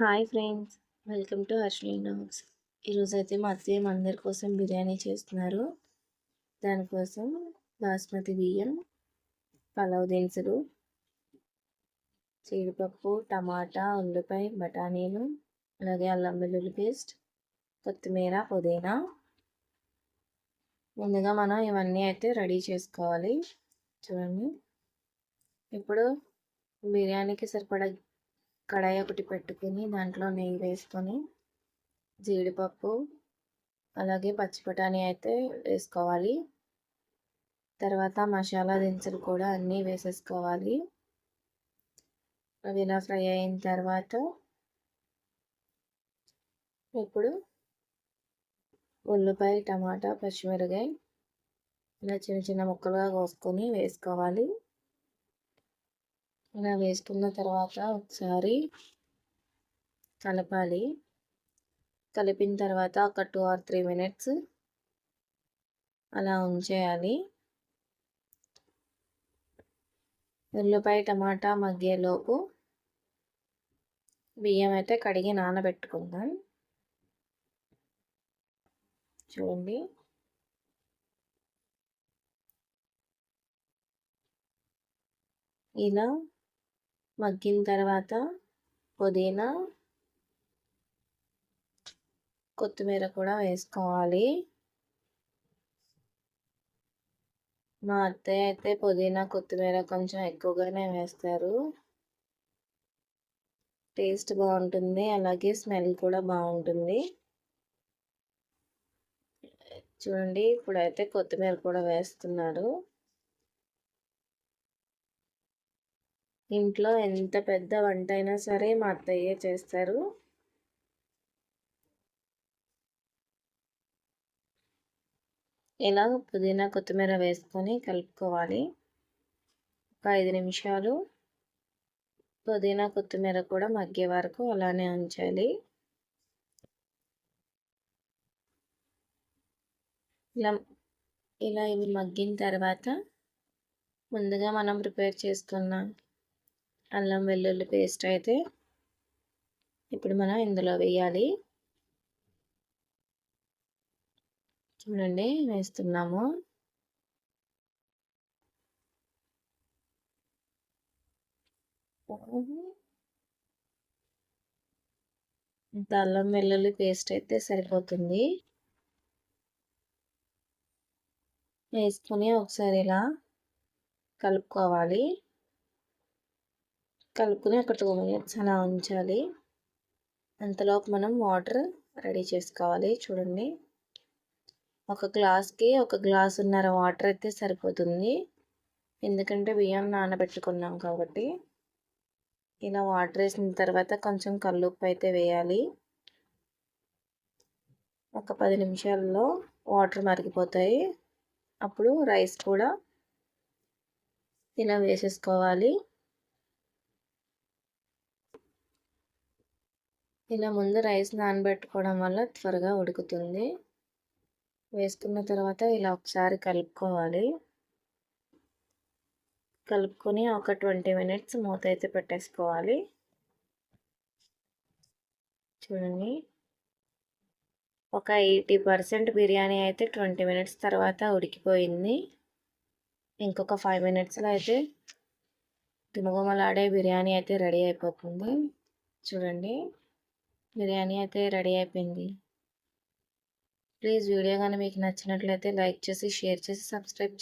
Hi friends welcome to Harshili Nags ఈరోజు అయితే మా అత్తయ్య అందరి కోసం బిర్యానీ చేస్తున్నారు. దానికోసం బాస్మతి బియ్యం పలావ్ దినుసులు జీడిపప్పు టమాటా ఉల్లిపాయ బఠానీలు అలాగే అల్లం వెల్లుల్లి పేస్ట్ కొత్తిమీర పుదీనా. ముందుగా మనం ఇవన్నీ అయితే రెడీ చేసుకోవాలి. చూడండి. ఇప్పుడు బిర్యానీకి సరిపడా కడాయి ఒకటి పెట్టుకుని దాంట్లో నెయ్యి వేసుకొని జీడిపప్పు అలాగే పచ్చిపటానీ అయితే వేసుకోవాలి. తర్వాత మసాలా దినుసులు కూడా అన్నీ వేసేసుకోవాలి. అవి ఇలా ఫ్రై అయిన తర్వాత ఇప్పుడు ఉల్లిపాయ టమాటా పచ్చిమిరకాయ ఇలా చిన్న చిన్న ముక్కలుగా కోసుకొని వేసుకోవాలి. ఇలా వేసుకున్న తర్వాత ఒకసారి కలపాలి. కలిపిన తర్వాత ఒక టూ ఆర్ త్రీ మినిట్స్ అలా ఉంచేయాలి. ఉల్లిపాయ టమాటా మగ్గేలోపు బియ్యం అయితే కడిగి నానబెట్టుకుందాం. చూడండి. ఇలా మగ్గిన తర్వాత పుదీనా కొత్తిమీర కూడా వేసుకోవాలి. మా అత్తయ్య అయితే పుదీనా కొత్తిమీర కొంచెం ఎక్కువగానే వేస్తారు. టేస్ట్ బాగుంటుంది అలాగే స్మెల్ కూడా బాగుంటుంది. చూడండి ఇప్పుడైతే కొత్తిమీర కూడా వేస్తున్నారు. ఇంట్లో ఎంత పెద్ద వంట అయినా సరే మా అత్తయ్యే చేస్తారు. ఇలా పుదీనా కొత్తిమీర వేసుకొని కలుపుకోవాలి. ఒక ఐదు నిమిషాలు. పుదీనా కొత్తిమీర కూడా మగ్గే వరకు అలానే ఉంచాలి. ఇలా ఇలా ఇవి మగ్గిన తర్వాత ముందుగా మనం ప్రిపేర్ చేసుకున్న అల్లం వెల్లుల్లి పేస్ట్ అయితే ఇప్పుడు మనం ఇందులో వేయాలి. చూడండి వేస్తున్నాము. ఇంత అల్లం వెల్లుల్లి పేస్ట్ అయితే సరిపోతుంది. వేసుకొని ఒకసారి ఇలా కలుపుకోవాలి. కలుపుకొని అక్కడ టూ మినిట్స్ అలా ఉంచాలి. అంతలోపు మనం వాటర్ రెడీ చేసుకోవాలి. చూడండి. ఒక గ్లాస్కి ఒక గ్లాసున్నర వాటర్ అయితే సరిపోతుంది. ఎందుకంటే బియ్యం నానబెట్టుకున్నాం కాబట్టి. ఇలా వాటర్ వేసిన తర్వాత కొంచెం కల్లుప్పు అయితే వేయాలి. ఒక పది నిమిషాల్లో వాటర్ మరిగిపోతాయి. అప్పుడు రైస్ కూడా ఇలా వేసేసుకోవాలి. ఇలా ముందు రైస్ నానబెట్టుకోవడం వల్ల త్వరగా ఉడుకుతుంది. వేసుకున్న తర్వాత ఇలా ఒకసారి కలుపుకోవాలి. కలుపుకొని ఒక ట్వంటీ మినిట్స్ మూత అయితే పెట్టేసుకోవాలి. చూడండి. ఒక ఎయిటీ పర్సెంట్ బిర్యానీ అయితే ట్వంటీ మినిట్స్ తర్వాత ఉడికిపోయింది. ఇంకొక ఫైవ్ మినిట్స్లో అయితే గుమగుమలాడే బిర్యానీ అయితే రెడీ అయిపోతుంది. చూడండి. బిర్యానీ అయితే రెడీ అయిపోయింది. ప్లీజ్ వీడియో కానీ మీకు నచ్చినట్లయితే లైక్ చేసి షేర్ చేసి సబ్స్క్రైబ్